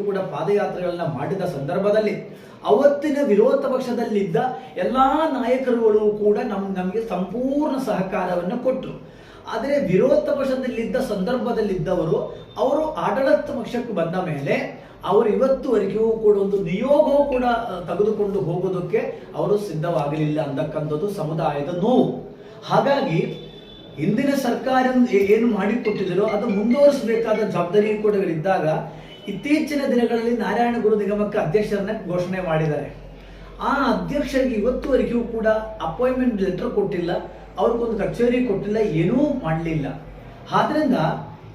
ಕೂಡ ಪಾದಯಾತ್ರೆಗಳನ್ನ ಮಾಡಿದ ಸಂದರ್ಭದಲ್ಲಿ ಅವತ್ತಿನ ವಿರೋಧ ಪಕ್ಷದಲ್ಲಿದ್ದ ಎಲ್ಲಾ ನಾಯಕರುಗಳು ಕೂಡ ನಮ್, ನಮಗೆ ಸಂಪೂರ್ಣ ಸಹಕಾರವನ್ನು ಕೊಟ್ಟರು ಆದರೆ ವಿರೋಧ ಪಕ್ಷದಲ್ಲಿದ್ದ ಸಂದರ್ಭದಲ್ಲಿದ್ದವರು, ಅವರು ಆಡಳಿತ ಪಕ್ಷಕ್ಕೆ ಬಂದ ಮೇಲೆ ಅವರು ಇವತ್ತುವರೆಗೂ ಕೂಡ ಒಂದು ನಿಯೋಗವು ಕೂಡ ತೆಗೆದುಕೊಂಡು ಹೋಗೋದಕ್ಕೆ ಅವರು ಸಿದ್ಧವಾಗಲಿಲ್ಲ ಅಂತಕ್ಕಂಥದ್ದು ಸಮುದಾಯದ ನೋವು. ಹಾಗಾಗಿ ಹಿಂದಿನ ಸರ್ಕಾರ ಏನು ಮಾಡಿಕೊಟ್ಟಿದರೋ ಅದು ಮುಂದುವರಿಸಬೇಕಾದ ಜವಾಬ್ದಾರಿ ಕೂಡ ಇದ್ದಾಗ ಇತ್ತೀಚಿನ ದಿನಗಳಲ್ಲಿ ನಾರಾಯಣ ಗುರು ನಿಗಮಕ್ಕೆ ಅಧ್ಯಕ್ಷರನ್ನ ಘೋಷಣೆ ಮಾಡಿದ್ದಾರೆ. ಆ ಅಧ್ಯಕ್ಷರಿಗೆ ಇವತ್ತುವರೆಗೂ ಕೂಡ ಅಪಾಯಿಂಟ್ಮೆಂಟ್ ಲೆಟರ್ ಕೊಟ್ಟಿಲ್ಲ, ಅವ್ರಿಗೊಂದು ಕಚೇರಿ ಕೊಟ್ಟಿಲ್ಲ, ಏನೂ ಮಾಡಲಿಲ್ಲ. ಆದ್ರಿಂದ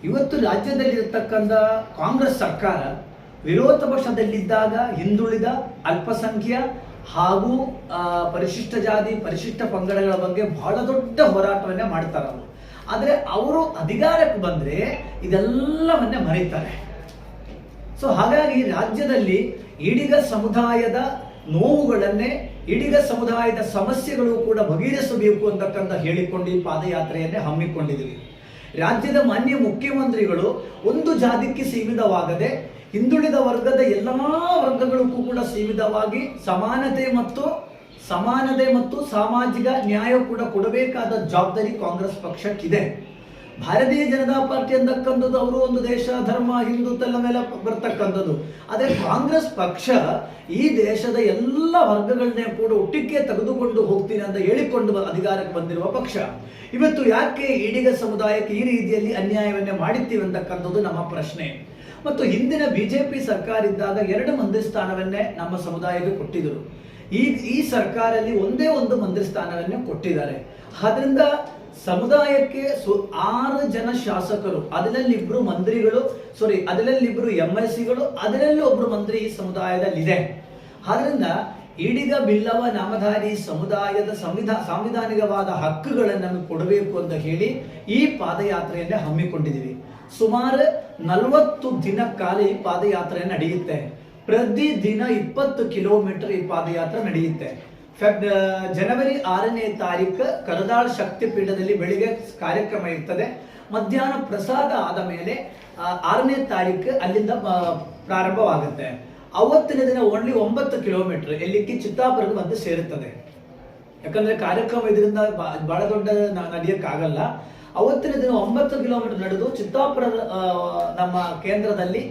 ಇವತ್ತು ರಾಜ್ಯದಲ್ಲಿರತಕ್ಕಂಥ ಕಾಂಗ್ರೆಸ್ ಸರ್ಕಾರ ವಿರೋಧ ಪಕ್ಷದಲ್ಲಿದ್ದಾಗ ಹಿಂದುಳಿದ ಅಲ್ಪಸಂಖ್ಯ ಹಾಗೂ ಪರಿಶಿಷ್ಟ ಜಾತಿ, ಪರಿಶಿಷ್ಟ ಪಂಗಡಗಳ ಬಗ್ಗೆ ಬಹಳ ದೊಡ್ಡ ಹೋರಾಟವನ್ನೇ ಮಾಡ್ತಾರೆ ಅವರು. ಆದರೆ ಅವರು ಅಧಿಕಾರಕ್ಕೆ ಬಂದರೆ ಇದೆಲ್ಲವನ್ನೇ ಮರೀತಾರೆ. ಸೊ ಹಾಗಾಗಿ ರಾಜ್ಯದಲ್ಲಿ ಇಡಿಗ ಸಮುದಾಯದ ನೋವುಗಳನ್ನೇ ಇಡಿಗ ಸಮುದಾಯದ ಸಮಸ್ಯೆಗಳು ಕೂಡ ಬಗೆಹರಿಸಬೇಕು ಅಂತಕ್ಕಂಥ ಹೇಳಿಕೊಂಡು ಈ ಪಾದಯಾತ್ರೆಯನ್ನೇ ಹಮ್ಮಿಕೊಂಡಿದ್ದೀವಿ. ರಾಜ್ಯದ ಮಾನ್ಯ ಮುಖ್ಯಮಂತ್ರಿಗಳು ಒಂದು ಜಾತಿಗೆ ಸೀಮಿತವಾಗದೆ, ಹಿಂದುಳಿದ ವರ್ಗದ ಎಲ್ಲಾ ವರ್ಗಗಳಿಗೂ ಕೂಡ ಸೀಮಿತವಾಗಿ ಸಮಾನತೆ ಮತ್ತು ಸಮಾನತೆ ಮತ್ತು ಸಾಮಾಜಿಕ ನ್ಯಾಯ ಕೂಡ ಕೊಡಬೇಕಾದ ಜವಾಬ್ದಾರಿ ಕಾಂಗ್ರೆಸ್ ಪಕ್ಷಕ್ಕಿದೆ. ಭಾರತೀಯ ಜನತಾ ಪಾರ್ಟಿ ಅಂತಕ್ಕಂಥದ್ದು ಅವರು ಒಂದು ದೇಶ, ಧರ್ಮ ಹಿಂದುತ್ವ ಮೇಲೆ ಬರ್ತಕ್ಕಂಥದ್ದು. ಆದರೆ ಕಾಂಗ್ರೆಸ್ ಪಕ್ಷ ಈ ದೇಶದ ಎಲ್ಲ ವರ್ಗಗಳನ್ನೇ ಕೂಡ ಒಟ್ಟಿಗೆ ತೆಗೆದುಕೊಂಡು ಹೋಗ್ತೀನಿ ಅಂತ ಹೇಳಿಕೊಂಡು ಅಧಿಕಾರಕ್ಕೆ ಬಂದಿರುವ ಪಕ್ಷ. ಇವತ್ತು ಯಾಕೆ ಈಡಿಗ ಸಮುದಾಯಕ್ಕೆ ಈ ರೀತಿಯಲ್ಲಿ ಅನ್ಯಾಯವನ್ನೇ ಮಾಡಿದ್ದೀವಿ ಅಂತಕ್ಕಂಥದ್ದು ನಮ್ಮ ಪ್ರಶ್ನೆ. ಮತ್ತು ಹಿಂದಿನ ಬಿಜೆಪಿ ಸರ್ಕಾರ ಇದ್ದಾಗ ಎರಡು ಮಂತ್ರಿ ಸ್ಥಾನವನ್ನೇ ನಮ್ಮ ಸಮುದಾಯಕ್ಕೆ ಕೊಟ್ಟಿದ್ದರು. ಈ ಈ ಸರ್ಕಾರದಲ್ಲಿ ಒಂದೇ ಒಂದು ಮಂತ್ರಿ ಸ್ಥಾನವನ್ನೇ ಕೊಟ್ಟಿದ್ದಾರೆ. ಆದ್ರಿಂದ ಸಮುದಾಯಕ್ಕೆ ಸು ಆರು ಜನ ಶಾಸಕರು, ಅದರಲ್ಲಿ ಇಬ್ರು ಮಂತ್ರಿಗಳು ಸಾರಿ ಅದರಲ್ಲಿ ಇಬ್ರು ಎಂ ಎಲ್ ಸಿಗಳು ಅದರಲ್ಲಿ ಒಬ್ರು ಮಂತ್ರಿ ಈ ಸಮುದಾಯದಲ್ಲಿದೆ. ಆದ್ರಿಂದ ಈಡಿಗ ಬಿಲ್ಲವ ನಾಮಧಾರಿ ಸಮುದಾಯದ ಸಂವಿಧಾ ಸಾಂವಿಧಾನಿಕವಾದ ಹಕ್ಕುಗಳನ್ನು ಕೊಡಬೇಕು ಅಂತ ಹೇಳಿ ಈ ಪಾದಯಾತ್ರೆಯನ್ನು ಹಮ್ಮಿಕೊಂಡಿದ್ದೀವಿ. ಸುಮಾರು ನಲವತ್ತು ದಿನ ಕಾಲ ಈ ಪಾದಯಾತ್ರೆ ನಡೆಯುತ್ತೆ. ಪ್ರತಿ ದಿನ ಇಪ್ಪತ್ತು ಕಿಲೋಮೀಟರ್ ಈ ಪಾದಯಾತ್ರೆ ನಡೆಯುತ್ತೆ. ಫೆಬ್ ಜನವರಿ ಆರನೇ ತಾರೀಕು ಕರದಾಳ್ ಶಕ್ತಿ ಪೀಠದಲ್ಲಿ ಬೆಳಿಗ್ಗೆ ಕಾರ್ಯಕ್ರಮ ಇರ್ತದೆ. ಮಧ್ಯಾಹ್ನ ಪ್ರಸಾದ ಆದ ಮೇಲೆ ಆರನೇ ತಾರೀಕು ಅಲ್ಲಿಂದ ಪ್ರಾರಂಭವಾಗುತ್ತೆ. ಅವತ್ತಿನ ದಿನ ಓನ್ಲಿ ಒಂಬತ್ತು ಕಿಲೋಮೀಟರ್ ಎಲ್ಲಿಕ್ಕೆ ಚಿತ್ತಾಪುರಕ್ಕೆ ಬಂದು ಸೇರುತ್ತದೆ. ಯಾಕಂದ್ರೆ ಕಾರ್ಯಕ್ರಮ ಇದರಿಂದ ಬಹಳ ದೊಡ್ಡ ನಡೆಯಕ್ಕಾಗಲ್ಲ ಅವತ್ತಿನ ದಿನ ಒಂಬತ್ತು ಕಿಲೋಮೀಟರ್ ನಡೆದು ಚಿತ್ತಾಪುರ ನಮ್ಮ ಕೇಂದ್ರದಲ್ಲಿ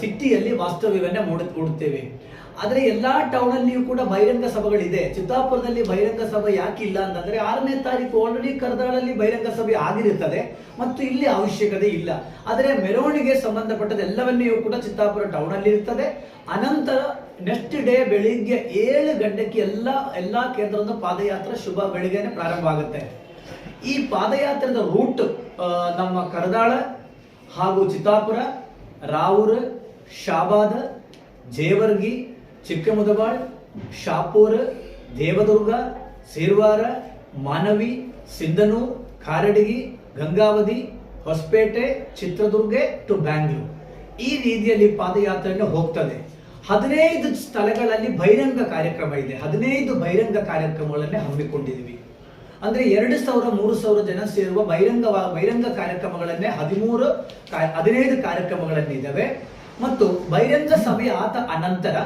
ಸಿಟಿಯಲ್ಲಿ ವಾಸ್ತವ್ಯವನ್ನೇ ಮೂಡ, ಮೂಡುತ್ತೇವೆ. ಆದರೆ ಎಲ್ಲಾ ಟೌನ್ ಅಲ್ಲಿಯೂ ಕೂಡ ಬಹಿರಂಗ ಸಭೆಗಳಿದೆ. ಚಿತ್ತಾಪುರದಲ್ಲಿ ಬಹಿರಂಗ ಸಭೆ ಯಾಕೆ ಇಲ್ಲ ಅಂತಂದ್ರೆ ಆರನೇ ತಾರೀಕು ಆಲ್ರೆಡಿ ಕರ್ದಾಳಲ್ಲಿ ಬಹಿರಂಗ ಸಭೆ ಆಗಿರುತ್ತದೆ ಮತ್ತು ಇಲ್ಲಿ ಅವಶ್ಯಕತೆ ಇಲ್ಲ. ಆದರೆ ಮೆರವಣಿಗೆ ಸಂಬಂಧಪಟ್ಟದ ಎಲ್ಲವನ್ನೆಯೂ ಕೂಡ ಚಿತ್ತಾಪುರ ಟೌನ್ ಅಲ್ಲಿ ಇರ್ತದೆ. ಅನಂತರ ನೆಕ್ಸ್ಟ್ ಡೇ ಬೆಳಿಗ್ಗೆ ಏಳು ಗಂಟೆಗೆ ಎಲ್ಲ, ಎಲ್ಲಾ ಕೇಂದ್ರದ ಪಾದಯಾತ್ರೆ ಶುಭ ಬೆಳಿಗ್ಗೆನೆ ಪ್ರಾರಂಭ ಆಗುತ್ತೆ. ಈ ಪಾದಯಾತ್ರೆದ ರೂಟ್ ನಮ್ಮ ಕರದಾಳ ಹಾಗೂ ಚಿತ್ತಾಪುರ ರಾವೂರ್, ಶಾಬಾದ, ಜೇವರ್ಗಿ ಚಿಕ್ಕಮುದಬಾಳ್ ಶಾಪೂರ್, ದೇವದುರ್ಗ, ಸಿರ್ವಾರ, ಮಾನವಿ, ಸಿಂಧನೂರ್, ಕಾರಡಗಿ, ಗಂಗಾವತಿ, ಹೊಸಪೇಟೆ, ಚಿತ್ರದುರ್ಗೆ ಟು ಬ್ಯಾಂಗ್ಳೂರ್. ಈ ರೀತಿಯಲ್ಲಿ ಪಾದಯಾತ್ರೆಯನ್ನು ಹೋಗ್ತದೆ. ಹದಿನೈದು ಸ್ಥಳಗಳಲ್ಲಿ ಬಹಿರಂಗ ಕಾರ್ಯಕ್ರಮ ಇದೆ. ಹದಿನೈದು ಬಹಿರಂಗ ಕಾರ್ಯಕ್ರಮಗಳನ್ನೇ ಹಮ್ಮಿಕೊಂಡಿದ್ದೀವಿ. ಅಂದ್ರೆ ಎರಡು ಸಾವಿರ, ಮೂರು ಸಾವಿರ ಜನ ಸೇರುವ ಬಹಿರಂಗ ಬಹಿರಂಗ ಕಾರ್ಯಕ್ರಮಗಳನ್ನೇ ಹದಿಮೂರು ಹದಿನೈದು ಕಾರ್ಯಕ್ರಮಗಳನ್ನಿದ್ದಾವೆ ಮತ್ತು ಬಹಿರಂಗ ಸಭೆ ಆದ ಅನಂತರ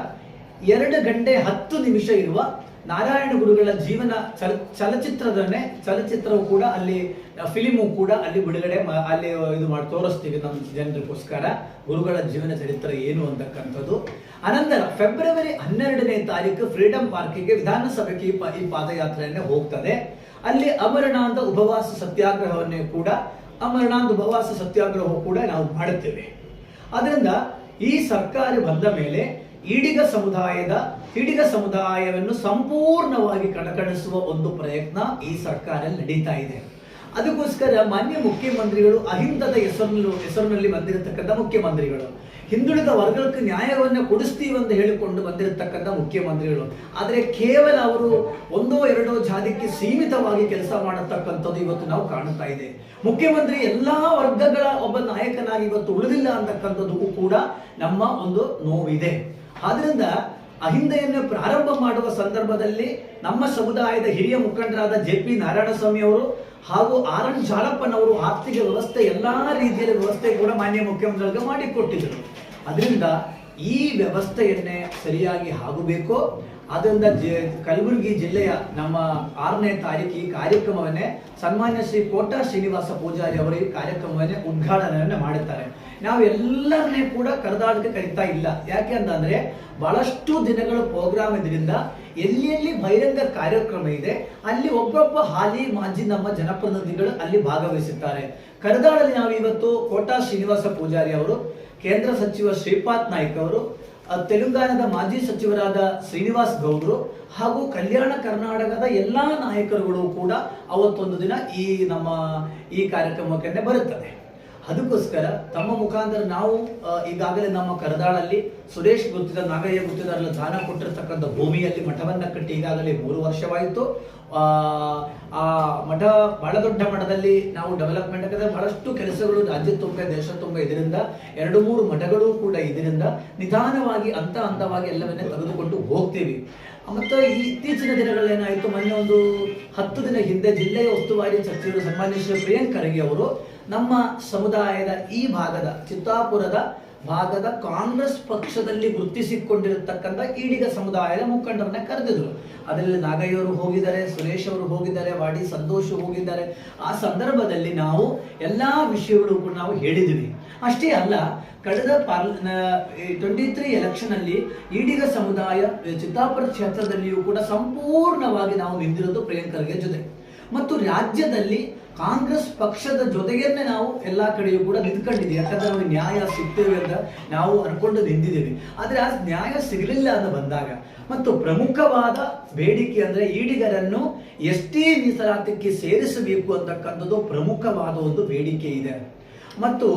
ಎರಡು ಗಂಟೆ ಹತ್ತು ನಿಮಿಷ ಇರುವ ನಾರಾಯಣ ಗುರುಗಳ ಜೀವನ ಚಲ, ಚಲಚಿತ್ರದನ್ನೇ, ಚಲಚಿತ್ರವು ಕೂಡ ಅಲ್ಲಿ ಫಿಲಿಮು ಕೂಡ ಅಲ್ಲಿ ಬಿಡುಗಡೆ ಅಲ್ಲಿ ಇದು ಮಾಡಿ, ತೋರಿಸ್ತೀವಿ ನಮ್ಮ ಜನರಿಗೋಸ್ಕರ ಗುರುಗಳ ಜೀವನ ಚರಿತ್ರೆ ಏನು ಅಂತಕ್ಕಂಥದ್ದು. ಅನಂತರ ಫೆಬ್ರವರಿ ಹನ್ನೆರಡನೇ ತಾರೀಕು ಫ್ರೀಡಂ ಪಾರ್ಕಿಗೆ ವಿಧಾನಸಭೆಗೆ ಈ ಈ ಪಾದಯಾತ್ರೆಯನ್ನೇ ಹೋಗ್ತದೆ. ಅಲ್ಲಿ ಅಮರನಾಥ ಉಪವಾಸ ಸತ್ಯಾಗ್ರಹವನ್ನೇ ಕೂಡ, ಅಮರನಾಥ ಉಪವಾಸ ಸತ್ಯಾಗ್ರಹವು ಕೂಡ ನಾವು ಮಾಡುತ್ತೇವೆ. ಅದರಿಂದ ಈ ಸರ್ಕಾರ ಬಂದ ಮೇಲೆ ಈಡಿಗ ಸಮುದಾಯದ ಈಡಿಗ ಸಮುದಾಯವನ್ನು ಸಂಪೂರ್ಣವಾಗಿ ಕಣಕಣಿಸುವ ಒಂದು ಪ್ರಯತ್ನ ಈ ಸರ್ಕಾರ ನಡೀತಾ ಇದೆ. ಅದಕ್ಕೋಸ್ಕರ ಮಾನ್ಯ ಮುಖ್ಯಮಂತ್ರಿಗಳು ಅಹಿಂದದ ಹೆಸರಿನಲ್ಲಿ ಹೆಸರಿನಲ್ಲಿ ಬಂದಿರತಕ್ಕಂಥ ಮುಖ್ಯಮಂತ್ರಿಗಳು. ಹಿಂದುಳಿದ ವರ್ಗಕ್ಕೆ ನ್ಯಾಯವನ್ನು ಕೊಡಿಸ್ತೀವಿ ಅಂತ ಹೇಳಿಕೊಂಡು ಬಂದಿರತಕ್ಕಂಥ ಮುಖ್ಯಮಂತ್ರಿಗಳು. ಆದರೆ ಕೇವಲ ಅವರು ಒಂದೋ ಎರಡೋ ಜಾತಿಗೆ ಸೀಮಿತವಾಗಿ ಕೆಲಸ ಮಾಡತಕ್ಕಂಥದ್ದು ಇವತ್ತು ನಾವು ಕಾಣುತ್ತಾ ಇದೆ. ಮುಖ್ಯಮಂತ್ರಿ ಎಲ್ಲಾ ವರ್ಗಗಳ ಒಬ್ಬ ನಾಯಕನಾಗಿ ಇವತ್ತು ಉಳಿದಿಲ್ಲ ಅಂತಕ್ಕಂಥದ್ದು ಕೂಡ ನಮ್ಮ ಒಂದು ನೋವಿದೆ. ಆದ್ರಿಂದ ಅಹಿಂದೆಯನ್ನು ಪ್ರಾರಂಭ ಮಾಡುವ ಸಂದರ್ಭದಲ್ಲಿ ನಮ್ಮ ಸಮುದಾಯದ ಹಿರಿಯ ಮುಖಂಡರಾದ ಜೆ ಪಿ ನಾರಾಯಣಸ್ವಾಮಿ ಅವರು ಹಾಗೂ ಆರ್ ಎನ್ ಜಾಲಪ್ಪನವರು ಆರ್ಥಿಕ ವ್ಯವಸ್ಥೆ, ಎಲ್ಲಾ ರೀತಿಯ ವ್ಯವಸ್ಥೆ ಕೂಡ ಮಾನ್ಯ ಮುಖ್ಯಮಂತ್ರಿಗಳಿಗೆ ಮಾಡಿಕೊಟ್ಟಿದ್ದರು. ಅದರಿಂದ ಈ ವ್ಯವಸ್ಥೆಯನ್ನೇ ಸರಿಯಾಗಿ ಆಗಬೇಕು ಜ- ಕಲಬುರಗಿ ಜಿಲ್ಲೆಯ ನಮ್ಮ ಆರನೇ ತಾರೀಕು ಈ ಕಾರ್ಯಕ್ರಮವನ್ನೇ ಸನ್ಮಾನ್ಯ ಶ್ರೀ ಕೋಟಾ ಶ್ರೀನಿವಾಸ ಪೂಜಾರಿ ಅವರು ಈ ಕಾರ್ಯಕ್ರಮವನ್ನೇ ಉದ್ಘಾಟನೆಯನ್ನು ಮಾಡುತ್ತಾರೆ ನಾವು ಎಲ್ಲರನ್ನೇ ಕೂಡ ಕರೆದಾಡಕ್ಕೆ ಕರೀತಾ ಇಲ್ಲ. ಯಾಕೆ ಅಂತಂದ್ರೆ ಬಹಳಷ್ಟು ದಿನಗಳ ಪ್ರೋಗ್ರಾಮ್ ಇದರಿಂದ ಎಲ್ಲಿ ಎಲ್ಲಿ ಬಹಿರಂಗ ಕಾರ್ಯಕ್ರಮ ಇದೆ, ಅಲ್ಲಿ ಒಬ್ಬೊಬ್ಬ ಹಾಲಿ, ಮಾಜಿ ನಮ್ಮ ಜನಪ್ರತಿನಿಧಿಗಳು ಅಲ್ಲಿ ಭಾಗವಹಿಸುತ್ತಾರೆ. ಕರೆದಾಡಲ್ಲಿ ನಾವು ಇವತ್ತು ಕೋಟಾ ಶ್ರೀನಿವಾಸ ಪೂಜಾರಿ ಅವರು, ಕೇಂದ್ರ ಸಚಿವ ಶ್ರೀಪಾದ್ ನಾಯ್ಕ ಅವರು ತೆಲಂಗಾಣದ ಮಾಜಿ ಸಚಿವರಾದ ಶ್ರೀನಿವಾಸ್ ಗೌಡ್ರು ಹಾಗೂ ಕಲ್ಯಾಣ ಕರ್ನಾಟಕದ ಎಲ್ಲಾ ನಾಯಕರುಗಳು ಕೂಡ ಅವತ್ತೊಂದು ದಿನ ಈ ನಮ್ಮ ಈ ಕಾರ್ಯಕ್ರಮಕ್ಕೆ ಬರುತ್ತದೆ. ಅದಕ್ಕೋಸ್ಕರ ತಮ್ಮ ಮುಖಾಂತರ ನಾವು ಈಗಾಗಲೇ ನಮ್ಮ ಕರದಾಳಲ್ಲಿ ಸುರೇಶ್ ಗುತ್ತಿದ, ನಾಗಯ್ಯ ಗೊತ್ತಿದಾರಲ್ಲ ದಾನ ಕೊಟ್ಟಿರ್ತಕ್ಕಂಥ ಭೂಮಿಯಲ್ಲಿ ಮಠವನ್ನ ಕಟ್ಟಿ ಈಗಾಗಲೇ ಮೂರು ವರ್ಷವಾಯಿತು. ಆ ಮಠ, ಬಹಳ ದೊಡ್ಡ ಮಠದಲ್ಲಿ ನಾವು ಡೆವಲಪ್ಮೆಂಟ್ ಯಾಕಂದ್ರೆ ಬಹಳಷ್ಟು ಕೆಲಸಗಳು ರಾಜ್ಯ ತುಂಬ ದೇಶ ತುಂಬ ಇದರಿಂದ, ಎರಡು ಮೂರು ಮಠಗಳು ಕೂಡ ಇದರಿಂದ ನಿಧಾನವಾಗಿ ಹಂತ ಹಂತವಾಗಿ ಎಲ್ಲವನ್ನೇ ತೆಗೆದುಕೊಂಡು ಹೋಗ್ತೀವಿ. ಮತ್ತು ಈ ಇತ್ತೀಚಿನ ದಿನಗಳೇನಾಯಿತು ಮೊನ್ನೆ ಒಂದು ಹತ್ತು ದಿನ ಹಿಂದೆ ಜಿಲ್ಲೆಯ ಉಸ್ತುವಾರಿ ಸಚಿವರು ಸನ್ಮಾನ್ಯ ಶ್ರೀ ಪ್ರಿಯಾಂಕ್ ಖರ್ಗೆ ಅವರು ನಮ್ಮ ಸಮುದಾಯದ ಈ ಭಾಗದ ಚಿತ್ತಾಪುರದ ಭಾಗದ ಕಾಂಗ್ರೆಸ್ ಪಕ್ಷದಲ್ಲಿ ಗುರುತಿಸಿಕೊಂಡಿರತಕ್ಕಂಥ ಈಡಿಗ ಸಮುದಾಯದ ಮುಖಂಡರನ್ನ ಕರೆದಿದ್ರು. ಅದರಲ್ಲಿ ನಾಗಯ್ಯವರು ಹೋಗಿದ್ದಾರೆ, ಸುರೇಶ್ ಅವರು ಹೋಗಿದ್ದಾರೆ, ವಾಡಿ ಸಂತೋಷ್ ಹೋಗಿದ್ದಾರೆ. ಆ ಸಂದರ್ಭದಲ್ಲಿ ನಾವು ಎಲ್ಲಾ ವಿಷಯಗಳು ಕೂಡ ನಾವು ಹೇಳಿದ್ವಿ. ಅಷ್ಟೇ ಅಲ್ಲ, ಕಳೆದ ಪಾರ್ಲ ಟ್ವೆಂಟಿ ತ್ರೀ ಎಲೆಕ್ಷನ್ ಅಲ್ಲಿ ಈಡಿಗ ಸಮುದಾಯ ಚಿತ್ತಾಪುರ ಕ್ಷೇತ್ರದಲ್ಲಿಯೂ ಕೂಡ ಸಂಪೂರ್ಣವಾಗಿ ನಾವು ನಿಂತಿರೋದು ಪ್ರಿಯಾಂಕರ್ಗೆ ಜೊತೆ. ಮತ್ತು ರಾಜ್ಯದಲ್ಲಿ ಕಾಂಗ್ರೆಸ್ ಪಕ್ಷದ ಜೊತೆಗೇನೆ ನಾವು ಎಲ್ಲಾ ಕಡೆಯೂ ಕೂಡ ನಿಂತ್ಕೊಂಡಿದ್ದೀವಿ. ಯಾಕಂದ್ರೆ ನಮಗೆ ನ್ಯಾಯ ಸಿಗ್ತೇವೆ ಅಂತ ನಾವು ಅನ್ಕೊಂಡು ನಿಂತಿದ್ದೀವಿ ಆದ್ರೆ ಆ ನ್ಯಾಯ ಸಿಗಲಿಲ್ಲ ಅಂತ ಬಂದಾಗ ಮತ್ತು ಪ್ರಮುಖವಾದ ಬೇಡಿಕೆ ಅಂದ್ರೆ ಈಡಿಗರನ್ನು ಎಷ್ಟೇ ಮೀಸಲಾತಿಗೆ ಸೇರಿಸಬೇಕು ಅಂತಕ್ಕಂಥದ್ದು ಪ್ರಮುಖವಾದ ಒಂದು ಬೇಡಿಕೆ ಇದೆ. ಮತ್ತು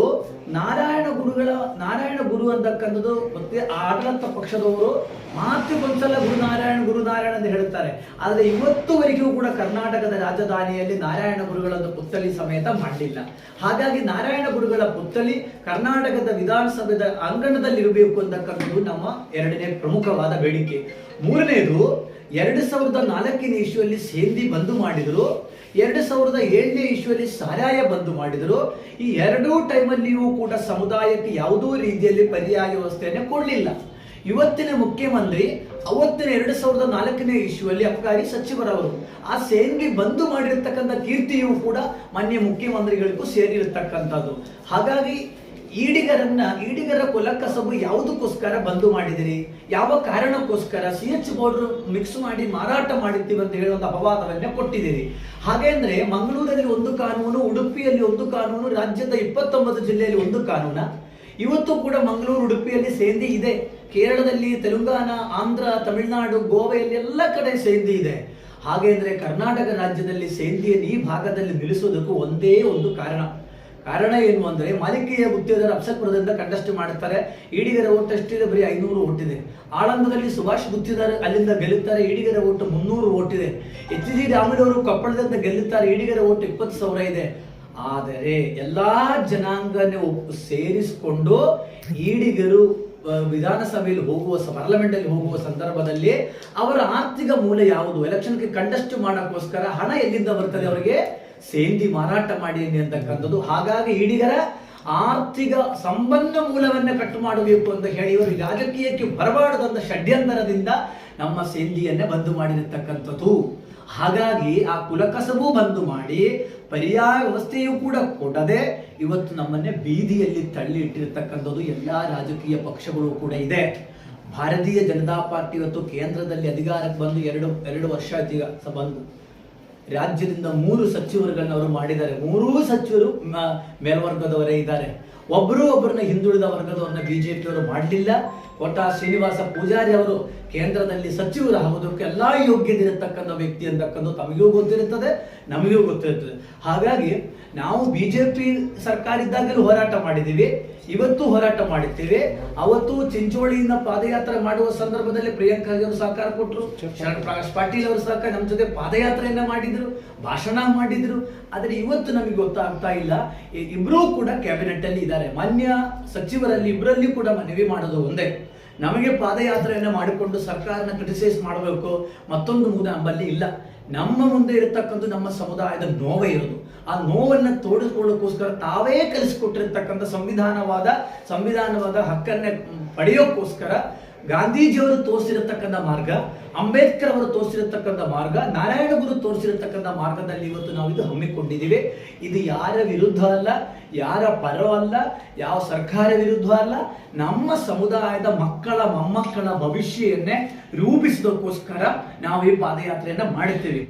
ನಾರಾಯಣ ಗುರುಗಳ, ನಾರಾಯಣ ಗುರು ಅಂತಕ್ಕಂಥದ್ದು ಮತ್ತೆ ಆಡಳಿತ ಪಕ್ಷದವರು ಮಾತೃಕೊಂದ್ಸಲ ಗುರು ನಾರಾಯಣ ಗುರು ನಾರಾಯಣ ಅಂತ ಹೇಳುತ್ತಾರೆ. ಆದರೆ ಇವತ್ತುವರೆಗೂ ಕೂಡ ಕರ್ನಾಟಕದ ರಾಜಧಾನಿಯಲ್ಲಿ ನಾರಾಯಣ ಗುರುಗಳನ್ನು ಪುತ್ಥಳಿ ಸಮೇತ ಮಾಡಲಿಲ್ಲ ಹಾಗಾಗಿ ನಾರಾಯಣ ಗುರುಗಳ ಪುತ್ಥಳಿ ಕರ್ನಾಟಕದ ವಿಧಾನಸಭೆದ ಅಂಗಣದಲ್ಲಿ ಇರಬೇಕು ಅಂತಕ್ಕಂಥದ್ದು ನಮ್ಮ ಎರಡನೇ ಪ್ರಮುಖವಾದ ಬೇಡಿಕೆ. ಮೂರನೇದು, ಎರಡು ಸಾವಿರದ ನಾಲ್ಕನೇ ಇಶ್ಯೂಯಲ್ಲಿ ಸೇಂದಿ ಬಂದು ಮಾಡಿದ್ರು. ಎರಡು ಸಾವಿರದ ಏಳನೇ ಇಶ್ವಲ್ಲಿ ಸಾರಾಯ ಬಂದು ಮಾಡಿದರು. ಈ ಎರಡೂ ಟೈಮಲ್ಲಿಯೂ ಕೂಡ ಸಮುದಾಯಕ್ಕೆ ಯಾವುದೋ ರೀತಿಯಲ್ಲಿ ಪರ್ಯಾಯ ವ್ಯವಸ್ಥೆಯನ್ನು ಕೊಡಲಿಲ್ಲ. ಇವತ್ತಿನ ಮುಖ್ಯಮಂತ್ರಿ, ಅವತ್ತಿನ ಎರಡು ಸಾವಿರದ ನಾಲ್ಕನೇ ಇಶ್ಯೂಯಲ್ಲಿ ಅಬಕಾರಿ ಸಚಿವರವರು, ಆ ಸೇನ್ಗೆ ಬಂದು ಮಾಡಿರ್ತಕ್ಕಂಥ ಕೀರ್ತಿಯೂ ಕೂಡ ಮಾನ್ಯ ಮುಖ್ಯಮಂತ್ರಿಗಳಿಗೂ ಸೇರಿರತಕ್ಕಂಥದ್ದು. ಹಾಗಾಗಿ ಈಡಿಗರನ್ನ, ಈಡಿಗರ ಕುಲಕಸಬು ಯಾವುದಕ್ಕೋಸ್ಕರ ಬಂದು ಮಾಡಿದಿರಿ? ಯಾವ ಕಾರಣಕ್ಕೋಸ್ಕರ ಸಿ ಎಚ್ ಪೌಡರ್ ಮಿಕ್ಸ್ ಮಾಡಿ ಮಾರಾಟ ಮಾಡಿದ್ದೀವಿ ಅಂತ ಹೇಳುವಂತ ಅಪವಾದವನ್ನೇ ಕೊಟ್ಟಿದ್ದೀರಿ. ಹಾಗೇಂದ್ರೆ ಮಂಗಳೂರಲ್ಲಿ ಒಂದು ಕಾನೂನು, ಉಡುಪಿಯಲ್ಲಿ ಒಂದು ಕಾನೂನು, ರಾಜ್ಯದ ಇಪ್ಪತ್ತೊಂಬತ್ತು ಜಿಲ್ಲೆಯಲ್ಲಿ ಒಂದು ಕಾನೂನ. ಇವತ್ತು ಕೂಡ ಮಂಗಳೂರು, ಉಡುಪಿಯಲ್ಲಿ ಸೇಂದಿ ಇದೆ. ಕೇರಳದಲ್ಲಿ ತೆಲಂಗಾಣ, ಆಂಧ್ರ, ತಮಿಳುನಾಡು, ಗೋವೆಯಲ್ಲಿ ಎಲ್ಲ ಕಡೆ ಸೇಂದಿ ಇದೆ. ಹಾಗೆ ಅಂದ್ರೆ ಕರ್ನಾಟಕ ರಾಜ್ಯದಲ್ಲಿ ಸೇಂದಿಯನ್ನು ಈ ಭಾಗದಲ್ಲಿ ನಿಲ್ಲಿಸೋದಕ್ಕೂ ಒಂದೇ ಒಂದು ಕಾರಣ. ಕಾರಣ ಏನು ಅಂದರೆ ಮಾಲಿಕೆಯ ಗುತ್ತಿಗೆದಾರ ಅಪ್ಸಪುರದಿಂದ ಕಂಟೆಸ್ಟ್ ಮಾಡುತ್ತಾರೆ ಈಡಿಗರ ಓಟ್ ಎಷ್ಟಿದೆ? ಬರೀ ಐನೂರು ಓಟಿದೆ. ಆಳಂದದಲ್ಲಿ ಸುಭಾಷ್ ಗುತ್ತಿದಾರ ಅಲ್ಲಿಂದ ಗೆಲ್ಲುತ್ತಾರೆ, ಈಡಿಗರ ಓಟ್ ಮುನ್ನೂರು ಓಟಿದೆ. ಎಚ್ ಜಿ ರಾಮುಲವರು ಕೊಪ್ಪಳದಿಂದ ಗೆಲ್ಲುತ್ತಾರೆ, ಈಡಿಗರ ಓಟ್ ಇಪ್ಪತ್ತು ಸಾವಿರ ಇದೆ. ಆದರೆ ಎಲ್ಲಾ ಜನಾಂಗನ ಸೇರಿಸಿಕೊಂಡು ಈಡಿಗರು ವಿಧಾನಸಭೆಯಲ್ಲಿ ಹೋಗುವ ಪಾರ್ಲಿಮೆಂಟ್ ಅಲ್ಲಿ ಹೋಗುವ ಸಂದರ್ಭದಲ್ಲಿ ಅವರ ಆರ್ಥಿಕ ಮೂಲ ಯಾವುದು? ಎಲೆಕ್ಷನ್ಗೆ ಕಂಡಷ್ಟು ಮಾಡೋಕ್ಕೋಸ್ಕರ ಹಣ ಎಲ್ಲಿಂದ ಬರ್ತದೆ ಅವರಿಗೆ? ಸೇಂದಿ ಮಾರಾಟ ಮಾಡಿ ಅಂತಕ್ಕಂಥದ್ದು. ಹಾಗಾಗಿ ಈಡಿಗರ ಆರ್ಥಿಕ ಸಂಬಂಧ ಮೂಲವನ್ನೇ ಕಟ್ಟು ಮಾಡಬೇಕು ಅಂತ ಹೇಳಿ ಇವರು ರಾಜಕೀಯಕ್ಕೆ ಬರಬಾರದಂತ ಷಡ್ಯಂತರದಿಂದ ನಮ್ಮ ಸೇಂದಿಯನ್ನೇ ಬಂದು ಮಾಡಿರತಕ್ಕಂಥದ್ದು. ಹಾಗಾಗಿ ಆ ಕುಲಕಸವೂ ಬಂದು ಮಾಡಿ, ಪರ್ಯಾಯ ವ್ಯವಸ್ಥೆಯೂ ಕೂಡ ಕೊಡದೆ ಇವತ್ತು ನಮ್ಮನ್ನೇ ಬೀದಿಯಲ್ಲಿ ತಳ್ಳಿ ಇಟ್ಟಿರತಕ್ಕಂಥದ್ದು ಎಲ್ಲಾ ರಾಜಕೀಯ ಪಕ್ಷಗಳು ಕೂಡ ಇದೆ. ಭಾರತೀಯ ಜನತಾ ಪಾರ್ಟಿ ಇವತ್ತು ಕೇಂದ್ರದಲ್ಲಿ ಅಧಿಕಾರಕ್ಕೆ ಬಂದು ಎರಡು ಎರಡು ವರ್ಷ ಬಂದು. ರಾಜ್ಯದಿಂದ ಮೂರು ಸಚಿವರುಗಳನ್ನ ಅವರು ಮಾಡಿದ್ದಾರೆ. ಮೂರೂ ಸಚಿವರು ಮೇಲ್ವರ್ಗದವರೇ ಇದ್ದಾರೆ. ಒಬ್ಬರು ಒಬ್ಬರನ್ನ ಹಿಂದುಳಿದ ವರ್ಗದವರನ್ನ ಬಿಜೆಪಿಯವರು ಮಾಡಲಿಲ್ಲ. ಕೋಟಾ ಶ್ರೀನಿವಾಸ ಪೂಜಾರಿ ಅವರು ಕೇಂದ್ರದಲ್ಲಿ ಸಚಿವರು ಆಗೋದಕ್ಕೆ ಎಲ್ಲಾ ಯೋಗ್ಯತೆ ಇರತಕ್ಕಂಥ ವ್ಯಕ್ತಿ ಅಂತಕ್ಕಂಥ ತಮಗೂ ಗೊತ್ತಿರುತ್ತದೆ, ನಮಗೂ ಗೊತ್ತಿರುತ್ತದೆ. ಹಾಗಾಗಿ ನಾವು ಬಿಜೆಪಿ ಸರ್ಕಾರ ಇದ್ದಾಗಲೂ ಹೋರಾಟ ಮಾಡಿದ್ದೀವಿ. ಇವತ್ತು ಹೋರಾಟ ಮಾಡಿದ್ದೇವೆ. ಅವತ್ತು ಚಿಂಚೋಳಿಯಿಂದ ಪಾದಯಾತ್ರೆ ಮಾಡುವ ಸಂದರ್ಭದಲ್ಲಿ ಪ್ರಿಯಾಂಕಾ ಅವರು ಸಹಕಾರ ಕೊಟ್ಟರು ಶರಣ್ ಪ್ರಕಾಶ್ ಪಾಟೀಲ್ ಅವರು ಸಹಕಾರ ನಮ್ಮ ಜೊತೆ ಪಾದಯಾತ್ರೆಯನ್ನ ಮಾಡಿದ್ರು, ಭಾಷಣ ಮಾಡಿದ್ರು. ಆದರೆ ಇವತ್ತು ನಮಗೆ ಗೊತ್ತಾಗ್ತಾ ಇಲ್ಲ. ಇಬ್ಬರೂ ಕೂಡ ಕ್ಯಾಬಿನೆಟ್ ಅಲ್ಲಿ ಇದ್ದಾರೆ. ಮಾನ್ಯ ಸಚಿವರಲ್ಲಿ ಇಬ್ಬರಲ್ಲಿ ಕೂಡ ಮನವಿ ಮಾಡೋದು ಒಂದೇ. ನಮಗೆ ಪಾದಯಾತ್ರೆಯನ್ನು ಮಾಡಿಕೊಂಡು ಸರ್ಕಾರನ ಕ್ರಿಟಿಸೈಸ್ ಮಾಡಬೇಕು, ಮತ್ತೊಂದು ಮುದ ನಮ್ಮಲ್ಲಿ ಇಲ್ಲ. ನಮ್ಮ ಮುಂದೆ ಇರತಕ್ಕಂಥ ನಮ್ಮ ಸಮುದಾಯದ ನೋವೇ ಇರೋದು. ಆ ನೋವನ್ನು ತೋಡಿಸ್ಕೊಳ್ಳೋಕ್ಕೋಸ್ಕರ ತಾವೇ ಕಲಿಸಿಕೊಟ್ಟಿರ್ತಕ್ಕಂಥ ಸಂವಿಧಾನವಾದ ಸಂವಿಧಾನವಾದ ಹಕ್ಕನ್ನೇ ಪಡೆಯೋಕ್ಕೋಸ್ಕರ ಗಾಂಧೀಜಿಯವರು ತೋರಿಸಿರತಕ್ಕಂಥ ಮಾರ್ಗ, ಅಂಬೇಡ್ಕರ್ ಅವರು ತೋರಿಸಿರತಕ್ಕಂಥ ಮಾರ್ಗ, ನಾರಾಯಣ ಗುರು ತೋರಿಸಿರತಕ್ಕಂಥ ಮಾರ್ಗದಲ್ಲಿ ಇವತ್ತು ನಾವು ಇದು ಹಮ್ಮಿಕೊಂಡಿದ್ದೀವಿ. ಇದು ಯಾರ ವಿರುದ್ಧ ಅಲ್ಲ, ಯಾರ ಪರವಲ್ಲ ಯಾವ ಸರ್ಕಾರ ವಿರುದ್ಧ ಅಲ್ಲ, ನಮ್ಮ ಸಮುದಾಯದ ಮಕ್ಕಳ ಮೊಮ್ಮಕ್ಕಳ ಭವಿಷ್ಯವನ್ನೇ ರೂಪಿಸೋದಕ್ಕೋಸ್ಕರ ನಾವು ಈ ಪಾದಯಾತ್ರೆಯನ್ನ ಮಾಡುತ್ತೇವೆ